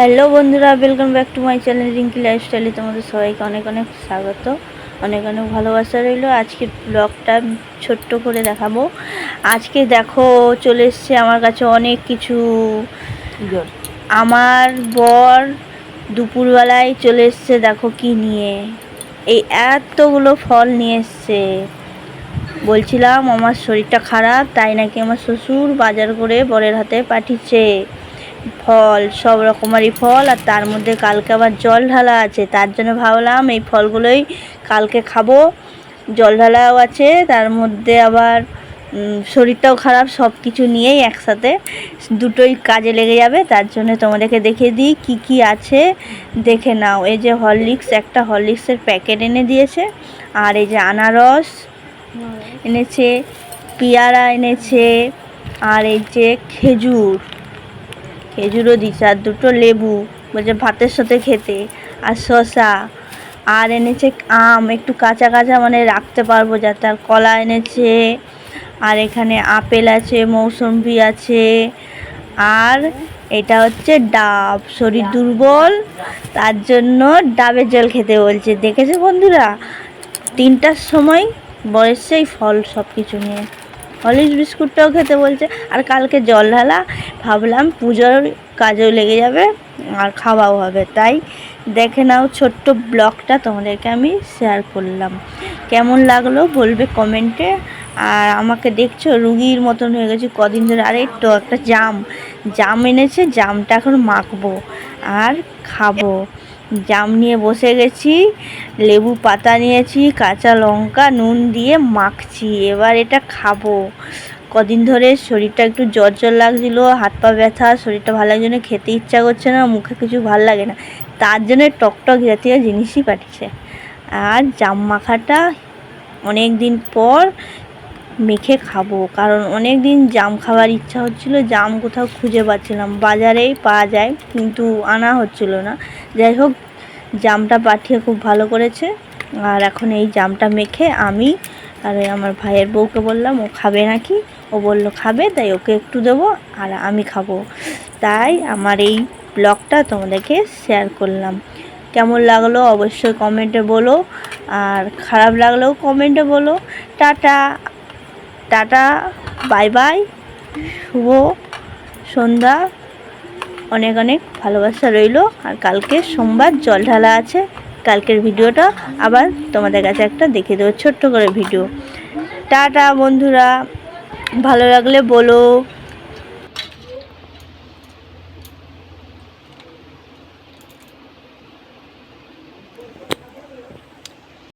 Hello বন্ধুরা welcome back to my channel Rinki লাইফস্টাইলে তোমাদের সবাইকে অনেক অনেক স্বাগত অনেক অনেক ভালোবাসা রইল। আজকের ব্লগটা ছোট্ট করে দেখাবো। আজকে দেখো চলে এসছে আমার কাছে অনেক কিছু। আমার বর দুপুরবেলায় চলে এসছে দেখো কি নিয়ে। এই এতগুলো ফল নিয়ে এসছে। বলছিলাম আমার শরীরটা খারাপ তাই নাকি আমার শ্বশুর বাজার করে বরের হাতে পাঠিয়েছে। ফল, সব রকমারি ফল, আর তার মধ্যে কালকে আবার জল ঢালা আছে। তার জন্য ভাবলাম এই ফলগুলোই কালকে খাব। জল ঢালাও আছে, তার মধ্যে আবার শরীরটাও খারাপ সব কিছু নিয়েই একসাথে দুটোই কাজে লেগে যাবে। তার জন্য তোমাদেরকে দেখে দিই কি কি আছে। দেখে নাও, এই যে হরলিক্স, একটা হরলিক্সের প্যাকেট এনে দিয়েছে। আর এই যে আনারস এনেছে, পেয়ারা এনেছে, আর এই যে খেজুর। খেজুরও দিচ্ছে আর দুটো লেবু বলছে ভাতের সাথে খেতে। আর শসা আর এনেছে আম একটু কাঁচা কাঁচা মানে রাখতে পারব যাতে আর কলা এনেছে। আর এখানে আপেল আছে মৌসম্বি আছে। আর এটা হচ্ছে ডাব শরীর দুর্বল তার জন্য ডাবের জল খেতে বলছে। দেখেছে বন্ধুরা? তিনটার সময় বয়সেই ফল সব কিছু নিয়ে। হলিক্স বিস্কুটটাও খেতে বলছে। আর কালকে জল ঢালা ভাবলাম পুজোর কাজেও লেগে যাবে আর খাওয়াও হবে। তাই দেখে নাও ছোট্ট ব্লগটা তোমাদেরকে আমি শেয়ার করলাম। কেমন লাগল বলবে কমেন্টে আর আমাকে দেখছ, রুগীর মতন হয়ে গেছে। কদিন ধরে, আরে তো একটা জাম। জাম এনেছে, জামটা এখন মাখবো আর খাব। জাম নিয়ে বসে গেছি, লেবু পাতা নিয়েছি, কাঁচা লঙ্কা, নুন দিয়ে মাখছি। এবার এটা খাব। কদিন ধরে শরীরটা একটু জ্বর জ্বর লাগছিল, হাত পা ব্যথা, শরীরটা ভালো লাগছে না, খেতে ইচ্ছা করছে না, মুখে কিছু ভালো লাগে না। তার জন্য টকটক জাতীয় জিনিসই পাঠিয়েছে। আর জাম মাখাটা অনেক দিন পর মেখে খাব, কারণ অনেক দিন জাম খাওয়ার ইচ্ছা হচ্ছিল, জাম কোথাও খুঁজে পাচ্ছিলাম, বাজারেই পাওয়া যায়, কিন্তু আনা হচ্ছিল না। যাই হোক, জামটা পাঠিয়ে খুব ভালো করেছে। আর এখন এই জামটা মেখে আমি আর আমার ভাইয়ের বউকে বললাম, ও খাবে নাকি? ও বলল, খাবে? তাই ওকে একটু দেবো আর আমি খাব। তাই আমার এই ব্লগটা তোমাদেরকে শেয়ার করলাম। কেমন লাগল অবশ্যই কমেন্টে বলো, আর খারাপ লাগলেও কমেন্টে বলো। টাটা। টাটা। বাই বাই শুভ সন্ধ্যা। অনেক অনেক ভালোবাসা রইল, আর কালকে সোমবার জল ঢালা আছে। কালকের ভিডিওটা আবার তোমাদের কাছে একটা দেখে দেবো, ছোট্ট করে ভিডিও। টাটা বন্ধুরা। ভালো লাগলে বলো।